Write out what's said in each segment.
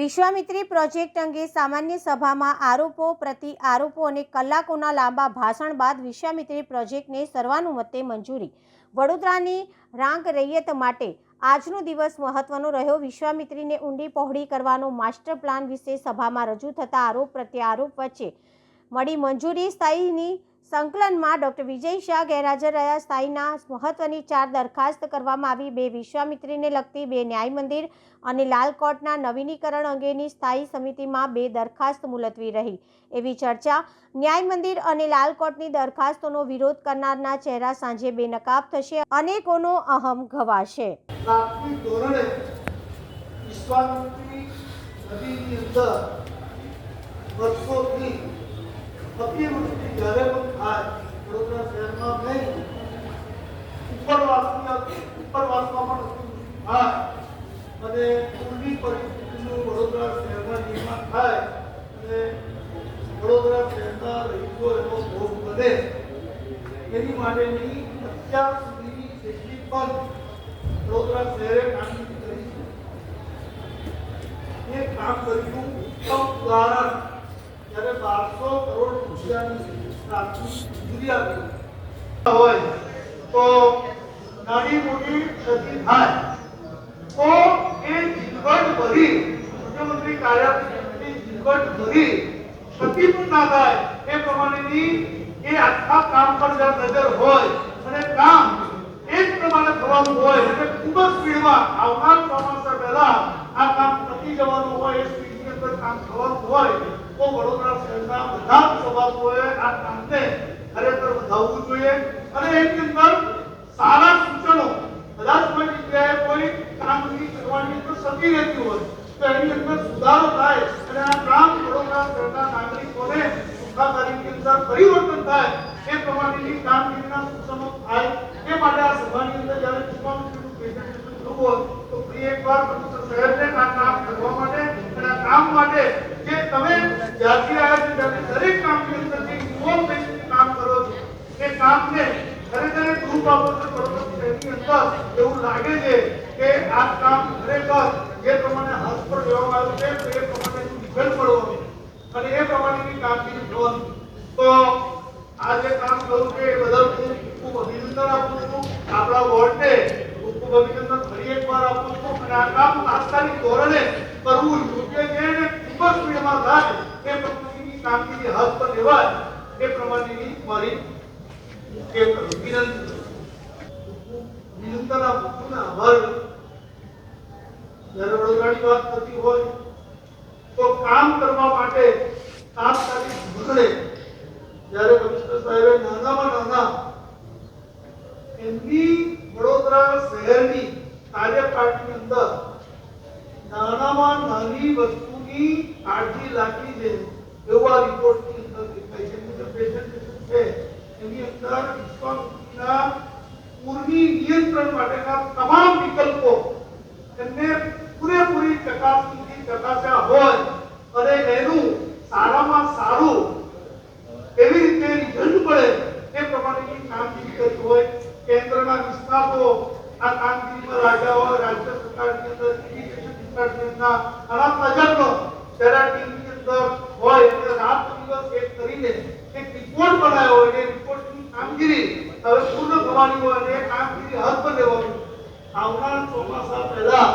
Vishwamitri project અંગે સામાન્ય સભામાં આરોપો પ્રતિ આરોપો અને કલાકોના લાંબા ભાષણ બાદ વિશ્વામિત્રી પ્રોજેક્ટને સર્વાનુમતે મંજૂરી. વડોદરાની રાંક રૈયત માટે આજનો દિવસ મહત્વનો રહ્યો. વિશ્વામિત્રીને ઊંડી પહોળી કરવાનો માસ્ટર પ્લાન વિશે સભામાં રજૂ થતા આરોપ પ્રત્યે આરોપ વચ્ચે મળી મંજૂરી. સ્થાયીની સંકલનમાં ડોક્ટર વિજય શાહ ગેરહાજર રહ્યા. સ્થાયીના મહત્વની ચાર દરખાસ્ત કરવામાં આવી. બે વિશ્વામિત્રીને લગતી બે ન્યાય મંદિર અને લાલ કોર્ટના નવીનીકરણ અંગેની સ્થાયી સમિતિમાં બે દરખાસ્ત મુલતવી રહી. એવી ચર્ચા ન્યાય મંદિર અને લાલ કોર્ટની દરખાસ્તોનો વિરોધ કરનારના ચહેરા સાંજે બેનકાબ થશે. અનેકોનો અહમ ઘવાશે. ધોરણે અતિવૃષ્ટિ જ્યારે પણ થાય વડોદરા શહેરમાં નહીં ઉપરવાસની ઉપરવાસમાં પણ થાય અને પૂરની પરિસ્થિતિનું વડોદરા શહેરમાં નિર્માણ થાય અને વડોદરા શહેરના રહીશો એનો ભોગ બને. એની માટેની અત્યાર સુધીની જેટલી પણ વડોદરા શહેરે કામગીરી કરી છે. એ કામ કર્યું ઉત્તમ ઉદાહરણ. જ્યારે બારસો કરોડ રૂપિયાની હોય તો નાની મોટી ક્ષતિ થાય. તો એ ઝીણવટ ભરી, મુખ્યમંત્રી કાર્યાલયની ઝીણવટ ભરી, ક્ષતિ પણ ના થાય. એ પ્રમાણેની એ આખા કામ પર જ્યાં નજર હોય અને કામ એ જ પ્રમાણે થવાનું હોય એટલે ખૂબ જ સ્પીડમાં આવનાર ચોમાસા પહેલા આ કામ પતી જવાનું હોય, એ સ્પીડની અંદર કામ થવાનું હોય. તો વડોદરા શહેરના બધા જ સભાસદોએ આ કામને ખરેખર વધાવવું જોઈએ. અને એની અંદર સારા સૂચનો કદાચ કોઈ જગ્યાએ કોઈ કામગીરી કરવાની અંદર સતી રહેતી હોય, તો એની અંદર સુધારો થાય અને આ કામ વડોદરા શહેરના નાગરિકોને સુખાકારીની અંદર પરિવર્તન થાય, એ પ્રમાણેની કામગીરીના સૂચનો થાય. એ માટે આ સભાની અંદર જ્યારે વિશ્વામિત્રીનું પ્રેઝન્ટેશન થયું હોય, તો ફરી એકવાર વડોદરા શહેરને આ કામ કરવા માટે અને આ કામ માટે જે તમે આવ્યા છો ત્યાંથી દરેક કામની અંદર જે ઇન્વોલ્વ થઈને કામ કરો છો? એ કામને ખરેખર ગ્રુપ આપો છો શહેરની અંદર એવું લાગે છે કે આ કામ ખરેખર જે પ્રમાણે હાથ પર લેવામાં આવ્યું છે એ પ્રમાણેનું રિઝલ્ટ મળવાનું અને એ પ્રમાણેની કામગીરી થવાની તો આ જે કામ થયું છે, એ બદલ હું ખૂબ અભિનંદન આપું છું. આપણા વોર્ડને ખૂબ ખૂબ અભિનંદન ફરી એકવાર આપું છું. અને આ કામ તાત્કાલિક ધોરણે કરવું યોગ્ય છે અને ખૂબ જ સ્પીડમાં થાય. એ પ્રમાણેની કામગીરી હાથ પર લેવાય એ પ્રમાણેની મારી એ વિનંતી વિનંતન આપું આભાર. જ્યારે વાત થતી હોય, તો કામ કરવા માટે તાત્કાલિક ધોરણે જ્યારે કમિશનર સાહેબે નાનામાં નાના એમની વડોદરા શહેરની કાર્યપાલિકાની અંદર નાનામાં નાની વસ્તુની કાળજી રાખી છે એવો આ રિપોર્ટની અંદર દેખાય presentation છે, એની અંદર વિશ્વામિત્રીના પૂરની નિયંત્રણ માટેના તમામ વિકલ્પો એમને પૂરેપૂરી ચકાસણીથી ચકાસ્યા હોય અને એનું સારામાં સારું એવી રીતે રિઝલ્ટ મળે એ પ્રમાણેની કામગીરી કરી હોય કેન્દ્રના નિષ્ણાતો આ કામગીરીમાં લાગ્યા હોય રાજ્ય સરકારની અંદર ઇરિગેશન ડિપાર્ટમેન્ટના ઘણા તજજ્ઞો તેના ટીમની અંદર હોય એટલે રાત દિવસ એક કરીને એક રિપોર્ટ બનાવ્યો હોય અને એ રિપોર્ટની કામગીરી હવે પૂર્ણ થવાની હોય અને એ કામગીરી હાથ પર લેવાની આવનાર ચોમાસા પહેલા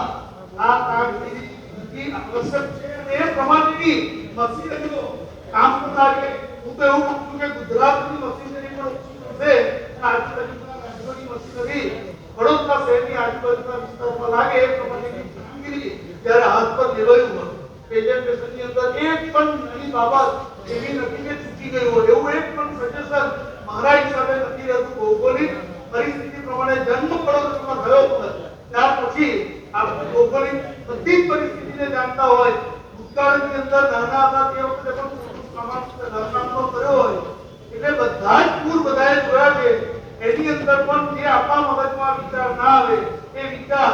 આ કામગીરી બીજી આવશ્યક છે અને એ મશીનરીઓ કામ કરતા કે હું તો એવું કહું કે ગુજરાતની મશીનરી પણ છે. આજુબાજુના રાજ્યોની મશીનરી વડોદરા શહેરની આજુબાજુના વિસ્તારમાં લાગે એ પ્રમાણેની કામગીરી ત્યારે હાથ પર લેવાયું હતું પ્રેઝન્ટેશનની અંદર એક પણ નાની બાબત એવી નથી કે ચૂકી ગયું હોય. એવું એક પણ સજેશન મારા હિસાબે નથી રહેતું. ભૌગોલિક પરિસ્થિતિ પ્રમાણે જન્મ પડોશમાં થયો ત્યાર પછી આ ભૌગોલિક બધી પરિસ્થિતિને જાણતા હોય ભૂતકાળની અંદર નાના હતા તે પણ પણ એ વિચાર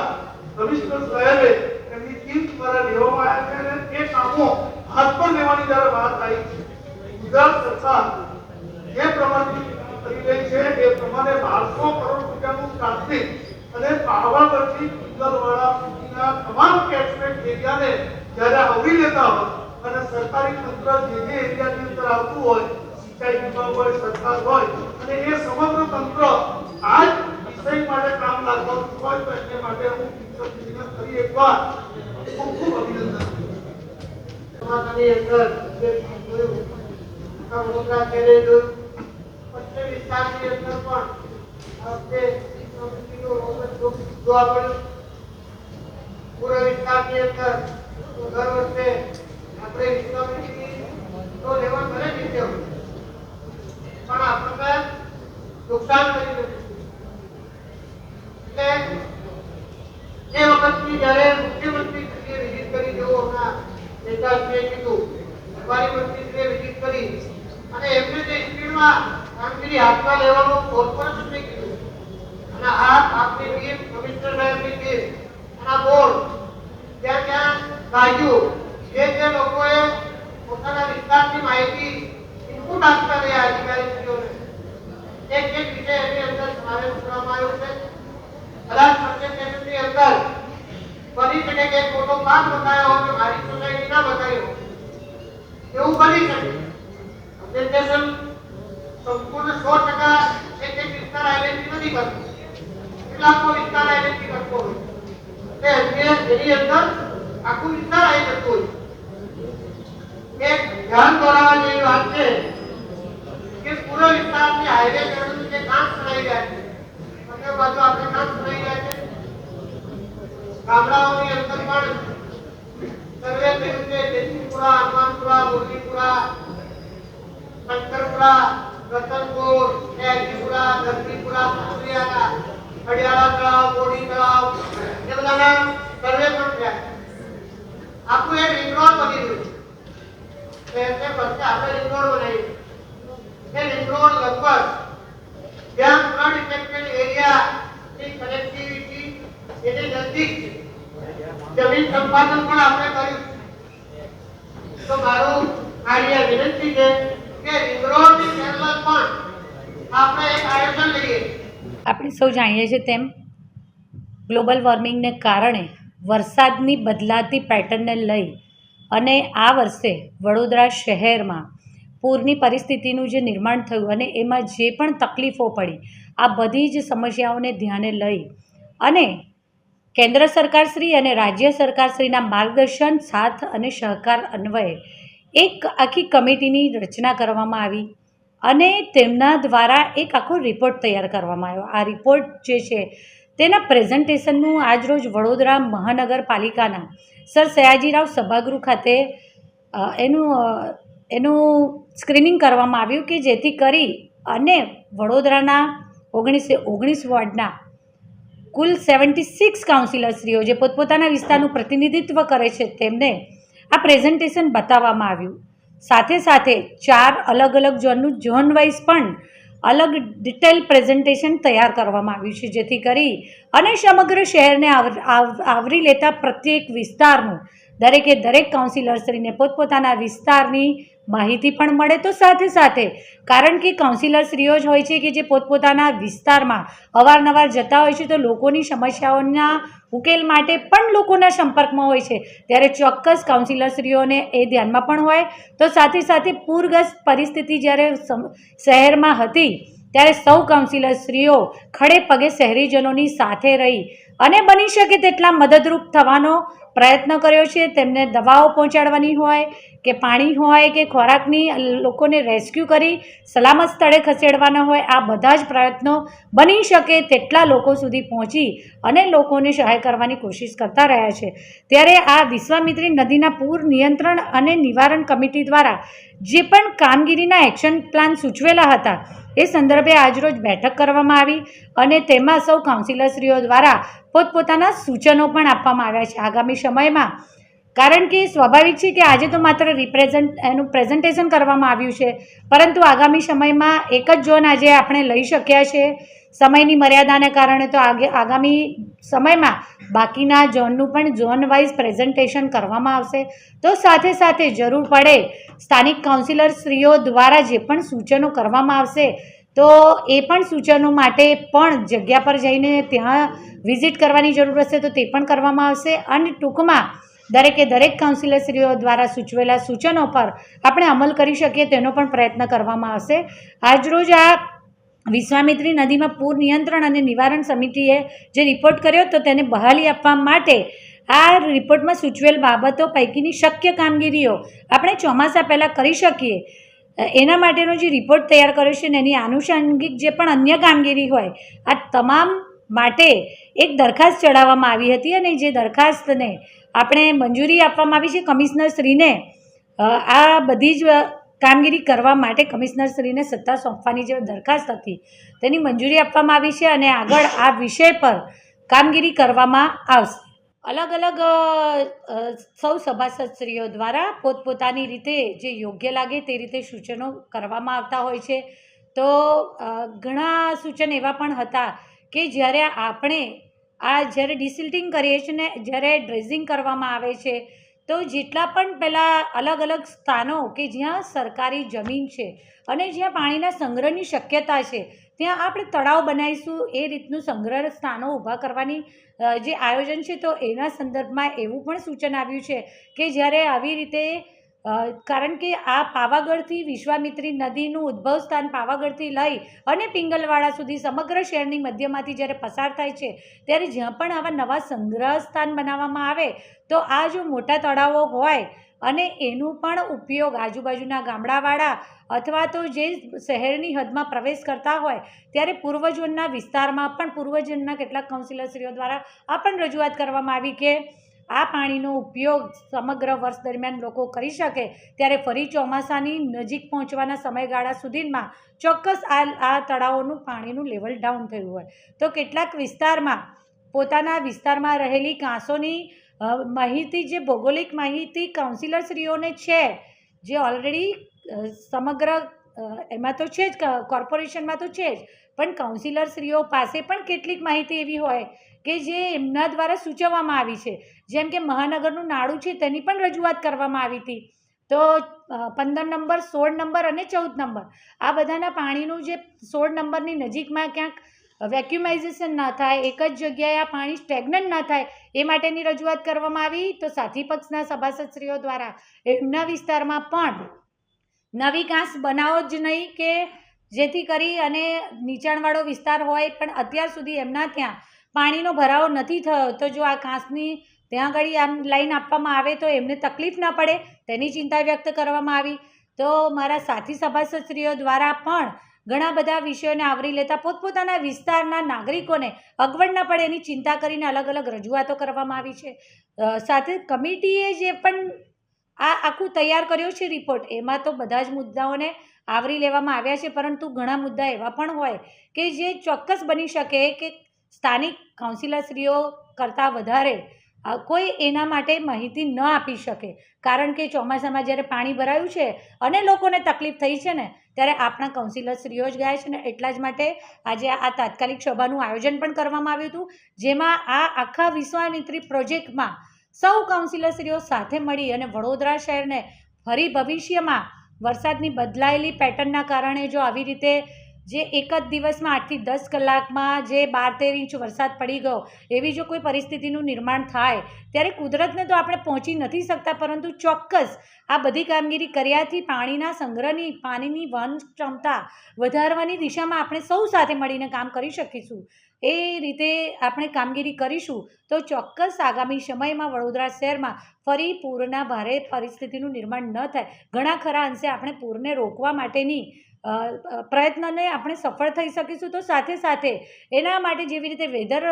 અને એ કામો હાથ પર લેવાની જ્યારે વાત આવી છે, ગુજરાત સરકાર જે પ્રમાણે કરી રહી છે, એ પ્રમાણે બારસો કરોડ રૂપિયાનું પ્રાથમિક અને પાવાગઢથી પિંગલવાડા સુધીના તમામ કેચમેન્ટ એરિયાને જ્યારે આવરી લેતા હોય અને સરકારી તંત્ર જે જે એરિયાની અંદર આવતું હોય, સિંચાઈ વિભાગ હોય, સરકાર હોય, અને એ સમગ્ર તંત્ર આ જ વિષય માટે કામ લાગવાનું હોય, તો એને માટે હું શિક્ષકશ્રીને ફરી એકવાર ખૂબ ખૂબ અભિનંદન સમાજની અંદર જે જોયું પશ્ચિમ વિસ્તારની અંદર પણ આ વખતે પ્રવૃત્તિનો રોજ જોગ જોવા મળ્યો. પૂર્વ વિસ્તારની અંદર તો દર વર્ષે આપણે વિશ્વામિત્રીનો લેવલ ભલે નીચે હોય પણ આપણને નુકસાન કરી નથી એટલે એ વખતની જ્યારે મુખ્યમંત્રી શ્રીએ વિઝિટ કરી જેવું હમણાં નેતાશ્રીએ કીધું રબારી મંત્રીશ્રીએ વિઝિટ કરી અને એમને જે સ્પીડમાં કામગીરી હાથમાં લેવાનું કોર્પોરેશનને કીધું અને આ આપની ટીમ કમિશનર સાહેબની ટીમ અને આ બોર્ડ ત્યાં ત્યાં કાઢ્યું જે જે લોકોએ પોતાના વિસ્તારની માહિતી ઇનપુટ આપતા રહ્યા અધિકારીશ્રીઓને એક એક વિષય એની અંદર સમાવેશ કરવામાં આવ્યો છે કદાચ પ્રેઝન્ટેશનની અંદર બની શકે કે એક મોટો પાક બતાવ્યો હોય કે મારી સોસાયટી ના બતાવ્યો હોય. એવું બની શકે પ્રેઝન્ટેશન સંપૂર્ણ સો ટકા એક એક વિસ્તાર આઈડેન્ટિટી નથી કરતું કેટલાકનો વિસ્તાર આઈડેન્ટિટી કરતો હોય એટલે એની એની અંદર આખું વિસ્તાર આવી જતું હોય એક ધ્યાન દોરાવા જેવી વાત છે કે પૂર્વ વિસ્તારની હાઈવે કરવાનું જે કામ ચલાવી રહ્યા છે. બંને બાજુ આપણે કામ ચલાવી રહ્યા છે. ગામડાઓની અંદર પણ સર્વે થયું છે જેતપુરા હનુમાનપુરા, મુરલીપુરા, શંકરપુરા, રતનપુર એજીપુરા ધરતીપુરા સસરિયાના અડિયાળા તળાવ બોડી તળાવ, એ બધાના સર્વે પણ થયા આખું એક રિંગ રોડ બની રહ્યું છે. આપણે લઈએ. આપણે સૌ જાણીએ છીએ તેમ ગ્લોબલ વોર્મિંગને કારણે વરસાદની બદલાતી પેટર્નને લઈ અને આ વર્ષે વડોદરા શહેરમાં પૂરની પરિસ્થિતિનું જે નિર્માણ થયું અને એમાં જે પણ તકલીફો પડી, આ બધી જ સમસ્યાઓને ધ્યાને લઈ અને કેન્દ્ર સરકારશ્રી અને રાજ્ય સરકારશ્રીના માર્ગદર્શન, સાથ અને સહકાર અન્વયે એક આખી કમિટીની રચના કરવામાં આવી અને તેમના દ્વારા એક આખો રિપોર્ટ તૈયાર કરવામાં આવ્યો. આ રિપોર્ટ જે છે તેના પ્રેઝન્ટેશનનું આજરોજ વડોદરા મહાનગરપાલિકાના સર સયાજીરાવ સભાગૃહ ખાતે એનું એનું સ્ક્રીનિંગ કરવામાં આવ્યું કે જેથી કરી અને વડોદરાના ઓગણીસે, ઓગણીસ વોર્ડના કુલ સેવન્ટી સિક્સ કાઉન્સિલરશ્રીઓ જે પોતપોતાના વિસ્તારનું પ્રતિનિધિત્વ કરે છે તેમને આ પ્રેઝન્ટેશન બતાવવામાં આવ્યું. સાથે સાથે ચાર અલગ અલગ ઝોનનું ઝોન વાઇઝ પણ અલગ ડિટેલ પ્રેઝન્ટેશન તૈયાર કરવામાં આવ્યું છે, જેથી કરી અને સમગ્ર શહેરને આવ- આવ- આવરી લેતા પ્રત્યેક વિસ્તારનું દરેકે દરેક કાઉન્સિલરશ્રીને પોતપોતાના વિસ્તારની માહિતી પણ મળે તો સાથે સાથે, કારણ કે કાઉન્સિલરશ્રીઓ જ હોય છે કે જે પોતપોતાના વિસ્તારમાં અવારનવાર જતા હોય છે, તો લોકોની સમસ્યાઓના ઉકેલ માટે પણ લોકોના સંપર્કમાં હોય છે. ત્યારે ચોક્કસ કાઉન્સિલરશ્રીઓને એ ધ્યાનમાં પણ હોય. તો સાથે સાથે પૂરગ્રસ્ત પરિસ્થિતિ જ્યારે શહેરમાં હતી, ત્યારે સૌ કાઉન્સિલરશ્રીઓ ખડે પગે શહેરીજનોની સાથે રહી. અને બની શકે તેટલા મદદરૂપ થવાનો પ્રયત્ન કર્યો છે. તેમને દવાઓ પહોંચાડવાની હોય કે પાણી હોય કે ખોરાકની લોકોને રેસ્ક્યુ કરી સલામત સ્થળે ખસેડવાના હોય, આ બધા જ પ્રયત્નો બની શકે તેટલા લોકો સુધી પહોંચી અને લોકોને સહાય કરવાની કોશિશ કરતા રહ્યા છે. ત્યારે આ વિશ્વામિત્રી નદીના પૂર નિયંત્રણ અને નિવારણ કમિટી દ્વારા જે પણ કામગીરીના એક્શન પ્લાન સૂચવેલા હતા, એ સંદર્ભે આજરોજ બેઠક કરવામાં આવી. અને તેમાં સૌ કાઉન્સિલરશ્રીઓ દ્વારા પોતપોતાના સૂચનો પણ આપવામાં આવ્યા છે આગામી સમયમાં. કારણ કે સ્વાભાવિક છે કે આજે તો માત્ર રિપ્રેઝન્ટ એનું પ્રેઝન્ટેશન કરવામાં આવ્યું છે. પરંતુ આગામી સમયમાં એક જ ઝોન આજે આપણે લઈ શક્યા છે. સમયની મર્યાદાને કારણે તો આગે આગામી સમયમાં બાકીના ઝોનનું પણ ઝોન વાઇઝ પ્રેઝન્ટેશન કરવામાં આવશે. તો સાથે સાથે જરૂર પડે સ્થાનિક કાઉન્સિલરશ્રીઓ દ્વારા જે પણ સૂચનો કરવામાં આવશે તો એ પણ સૂચનો માટે પણ જગ્યા પર જઈને ત્યાં વિઝિટ કરવાની જરૂર હશે તો તે પણ કરવામાં આવશે. અને ટૂંકમાં દરેકે દરેક કાઉન્સિલરશ્રીઓ દ્વારા સૂચવેલા સૂચનો પર આપણે અમલ કરી શકીએ તેનો પણ પ્રયત્ન કરવામાં આવશે. આજરોજ આ વિશ્વામિત્રી નદીમાં પૂર નિયંત્રણ અને નિવારણ સમિતિએ જે રિપોર્ટ કર્યો તો તેને બહાલી આપવા માટે આ રિપોર્ટમાં સૂચવેલ બાબતો પૈકીની શક્ય કામગીરીઓ આપણે ચોમાસા પહેલાં કરી શકીએ. એના માટેનો જે રિપોર્ટ તૈયાર કર્યો છે ને એની આનુષંગિક જે પણ અન્ય કામગીરી હોય, આ તમામ માટે એક દરખાસ્ત ચડાવવામાં આવી હતી અને જે દરખાસ્તને આપણે મંજૂરી આપવામાં આવી છે કમિશનરશ્રીને આ બધી જ કામગીરી કરવા માટે કમિશનરશ્રીને સત્તા સોંપવાની જે દરખાસ્ત હતી, તેની મંજૂરી આપવામાં આવી છે અને આગળ આ વિષય પર કામગીરી કરવામાં આવશે. અલગ અલગ સૌ સભાસદશ્રીઓ દ્વારા પોતપોતાની રીતે જે યોગ્ય લાગે તે રીતે સૂચનો કરવામાં આવતા હોય છે. તો ઘણા સૂચન એવા પણ હતા કે જ્યારે આપણે આ જ્યારે ડિસિલ્ટિંગ કરીએ છીએ ને જ્યારે ડ્રેઝિંગ કરવામાં આવે છે, તો જેટલા પણ પહેલાં અલગ અલગ સ્થાનો કે જ્યાં સરકારી જમીન છે અને જ્યાં પાણીના સંગ્રહની શક્યતા છે ત્યાં આપણે તળાવ બનાવીશું, એ રીતનું સંગ્રહ સ્થાનો ઊભા કરવાની જે આયોજન છે તો એના સંદર્ભમાં એવું પણ સૂચન આવ્યું છે કે જ્યારે આવી રીતે કારણ કે આ પાવાગઢથી વિશ્વામિત્રી નદીનું ઉદ્ભવ સ્થાન પાવાગઢથી લઈ અને પિંગલવાડા સુધી સમગ્ર શહેરની મધ્યમાંથી જ્યારે પસાર થાય છે, ત્યારે જ્યાં પણ આવા નવા સંગ્રહ સ્થાન બનાવવામાં આવે, તો આ જો મોટા તળાવો હોય અને એનું પણ ઉપયોગ આજુબાજુના ગામડાવાળા અથવા તો જે શહેરની હદમાં પ્રવેશ કરતા હોય, ત્યારે પૂર્વજોનના વિસ્તારમાં પણ પૂર્વજોનના કેટલાક કાઉન્સિલરશ્રીઓ દ્વારા આ પણ રજૂઆત કરવામાં આવી કે આ પાણીનો ઉપયોગ સમગ્ર વર્ષ દરમિયાન લોકો કરી શકે, ત્યારે ફરી ચોમાસાની નજીક પહોંચવાના સમયગાળા સુધીમાં ચોક્કસ આ આ તળાવોનું પાણીનું લેવલ ડાઉન થયું હોય. તો કેટલાક વિસ્તારમાં, પોતાના વિસ્તારમાં રહેલી કાંસોની માહિતી, જે ભૌગોલિક માહિતી કાઉન્સિલરશ્રીઓને છે, જે ઓલરેડી સમગ્ર એમાં તો છે જ કોર્પોરેશનમાં તો છે જ, પણ કાઉન્સિલરશ્રીઓ પાસે પણ કેટલીક માહિતી એવી હોય કે જે એમના દ્વારા સૂચવવામાં આવી છે. જેમ કે મહાનગરનું નાડું છે તેની પણ રજૂઆત કરવામાં આવી હતી. તો પંદર નંબર, સોળ નંબર અને ચૌદ નંબર. આ બધાના પાણીનું જે સોળ નંબરની નજીકમાં ક્યાંક વેક્યુમાઇઝેશન ના થાય, એક જ જગ્યાએ આ પાણી સ્ટેગ્નન્ટ ના થાય, એ માટેની રજૂઆત કરવામાં આવી તો સાથી પક્ષના સભાસદશ્રીઓ દ્વારા એમના વિસ્તારમાં પણ નવી ઘાસ બનાવો જ નહીં કે જેથી કરી અને નીચાણવાળો વિસ્તાર હોય, પણ અત્યાર સુધી એમના ત્યાં પાણીનો ભરાવો નથી થયો. તો જો આ ઘાસની ત્યાં આગળ આમ લાઈન આપવામાં આવે તો એમને તકલીફ ના પડે, તેની ચિંતા વ્યક્ત કરવામાં આવી. તો મારા સાથી સભાસદશ્રીઓ દ્વારા પણ ઘણા બધા વિષયોને આવરી લેતા પોતપોતાના વિસ્તારના નાગરિકોને અગવડ ના પડે એની ચિંતા કરીને અલગ અલગ રજૂઆતો કરવામાં આવી છે. સાથે કમિટીએ જે પણ આ આખું તૈયાર કર્યો છે રિપોર્ટ, એમાં તો બધા જ મુદ્દાઓને આવરી લેવામાં આવ્યા છે, પરંતુ ઘણા મુદ્દા એવા પણ હોય કે જે ચોક્કસ બની શકે કે સ્થાનિક કાઉન્સિલરશ્રીઓ કરતાં વધારે કોઈ એના માટે માહિતી ન આપી શકે. કારણ કે ચોમાસામાં જ્યારે પાણી ભરાયું છે અને લોકોને તકલીફ થઈ છે ને, ત્યારે આપણા કાઉન્સિલરશ્રીઓ જ ગયા છે ને, એટલા જ માટે આજે આ તાત્કાલિક સભાનું આયોજન પણ કરવામાં આવ્યું હતું, જેમાં આ આખા વિશ્વામિત્રી પ્રોજેક્ટમાં સૌ કાઉન્સિલરશ્રીઓ સાથે મળી અને વડોદરા શહેરને ફરી ભવિષ્યમાં વરસાદની બદલાયેલી પેટર્નના કારણે જો આવી રીતે જે એક જ દિવસમાં આઠથી દસ કલાકમાં જે બાર તેર ઇંચ વરસાદ પડી ગયો, એવી જો કોઈ પરિસ્થિતિનું નિર્માણ થાય, ત્યારે કુદરતને તો આપણે પહોંચી નથી શકતા, પરંતુ ચોક્કસ આ બધી કામગીરી કર્યાથી પાણીના સંગ્રહની, પાણીની વન ક્ષમતા વધારવાની દિશામાં આપણે સૌ સાથે મળીને કામ કરી શકીશું. એ રીતે આપણે કામગીરી કરીશું, તો ચોક્કસ આગામી સમયમાં વડોદરા શહેરમાં ફરી પૂરના ભારે પરિસ્થિતિનું નિર્માણ ન થાય. ઘણા ખરા અંશે આપણે પૂરને રોકવા માટેની પ્રયત્નને આપણે સફળ થઈ શકીશું. તો સાથે સાથે એના માટે જેવી રીતે વેધર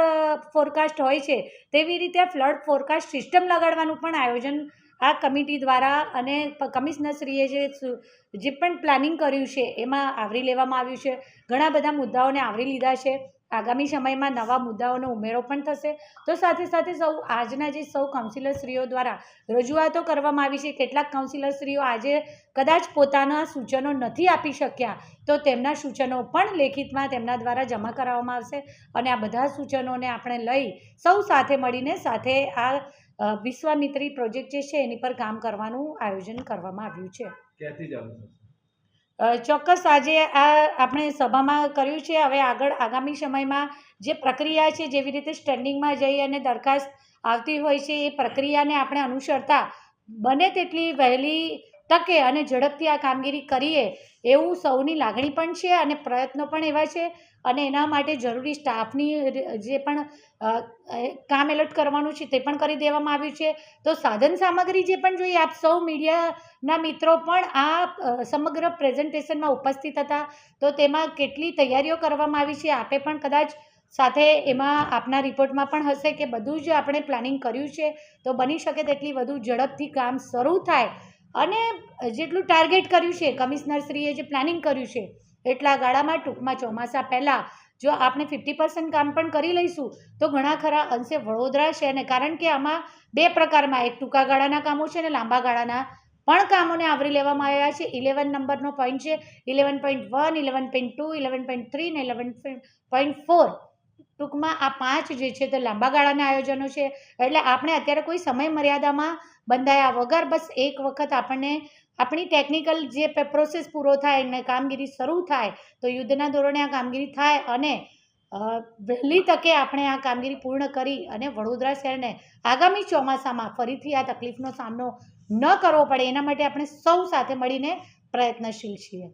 ફોરકાસ્ટ હોય છે, તેવી રીતે ફ્લડ ફોરકાસ્ટ સિસ્ટમ લગાડવાનું પણ આયોજન આ કમિટી દ્વારા અને કમિશનરશ્રીએ જે જે પણ પ્લાનિંગ કર્યું છે, એમાં આવરી લેવામાં આવ્યું છે. ઘણા બધા મુદ્દાઓને આવરી લીધા છે. આગામી સમયમાં નવા મુદ્દાઓનો ઉમેરો પણ થશે. તો સાથે સાથે સૌ, આજના જે સૌ કાઉન્સિલરશ્રીઓ દ્વારા રજૂઆતો કરવામાં આવી છે, કેટલાક કાઉન્સિલરશ્રીઓ આજે કદાચ પોતાના સૂચનો નથી આપી શક્યા, તો તેમના સૂચનો પણ લેખિતમાં તેમના દ્વારા જમા કરાવવામાં આવશે. અને આ બધા સૂચનોને આપણે લઈ સૌ સાથે મળીને સાથે આ વિશ્વામિત્રી પ્રોજેક્ટ જે છે, એની પર કામ કરવાનું આયોજન કરવામાં આવ્યું છે. ચોક્કસ આજે આ આપણે સભામાં કર્યું છે. હવે આગળ આગામી સમયમાં જે પ્રક્રિયા છે, જેવી રીતે સ્ટેન્ડિંગમાં જઈ અને દરખાસ્ત આવતી હોય છે, એ પ્રક્રિયાને આપણે અનુસરતા બને તેટલી વહેલી તકે અને ઝડપથી આ કામગીરી કરીએ એવું સૌની લાગણી પણ છે અને પ્રયત્નો પણ એવા છે. અને એના માટે જરૂરી સ્ટાફની જે પણ કામ એલર્ટ કરવાનું છે તે પણ કરી દેવામાં આવ્યું છે. તો સાધન સામગ્રી જે પણ જોઈએ, આપ સૌ મીડિયાના મિત્રો પણ આ સમગ્ર પ્રેઝન્ટેશનમાં ઉપસ્થિત હતા. તો તેમાં કેટલી તૈયારીઓ કરવામાં આવી છે, આપે પણ કદાચ સાથે એમાં આપના રિપોર્ટમાં પણ હશે કે બધું જ આપણે પ્લાનિંગ કર્યું છે. તો બની શકે તેટલી વધુ ઝડપથી કામ શરૂ થાય. અને જેટલું ટાર્ગેટ કર્યું છે કમિશનરશ્રીએ જે પ્લાનિંગ કર્યું છે એટલા ગાળામાં ટૂંકમાં ચોમાસા પહેલાં જો આપણે ફિફ્ટી પર્સન્ટ કામ પણ કરી લઈશું, તો ઘણા ખરા અંશે વડોદરા શહેરને કારણ કે આમાં બે પ્રકારમાં, એક ટૂંકા ગાળાના કામો છે અને લાંબા ગાળાના પણ કામોને આવરી લેવામાં આવ્યા છે. ઇલેવન નંબરનો પોઈન્ટ છે eleven point one eleven point two eleven point three ને ઇલેવન પોઈન્ટ ફોર ટૂંકમાં આ પાંચ જે છે તે લાંબા ગાળાના આયોજનો છે. એટલે આપણે અત્યારે કોઈ સમય મર્યાદામાં બંધાયા વગર બસ એક વખત આપણને આપણી ટેકનિકલ જે પ્રોસેસ પૂરો થાય અને કામગીરી શરૂ થાય, તો યુદ્ધના ધોરણે આ કામગીરી થાય અને વહેલી તકે આપણે આ કામગીરી પૂર્ણ કરી અને વડોદરા શહેરને આગામી ચોમાસામાં ફરીથી આ તકલીફનો સામનો ન કરવો પડે, એના માટે આપણે સૌ સાથે મળીને પ્રયત્નશીલ છીએ.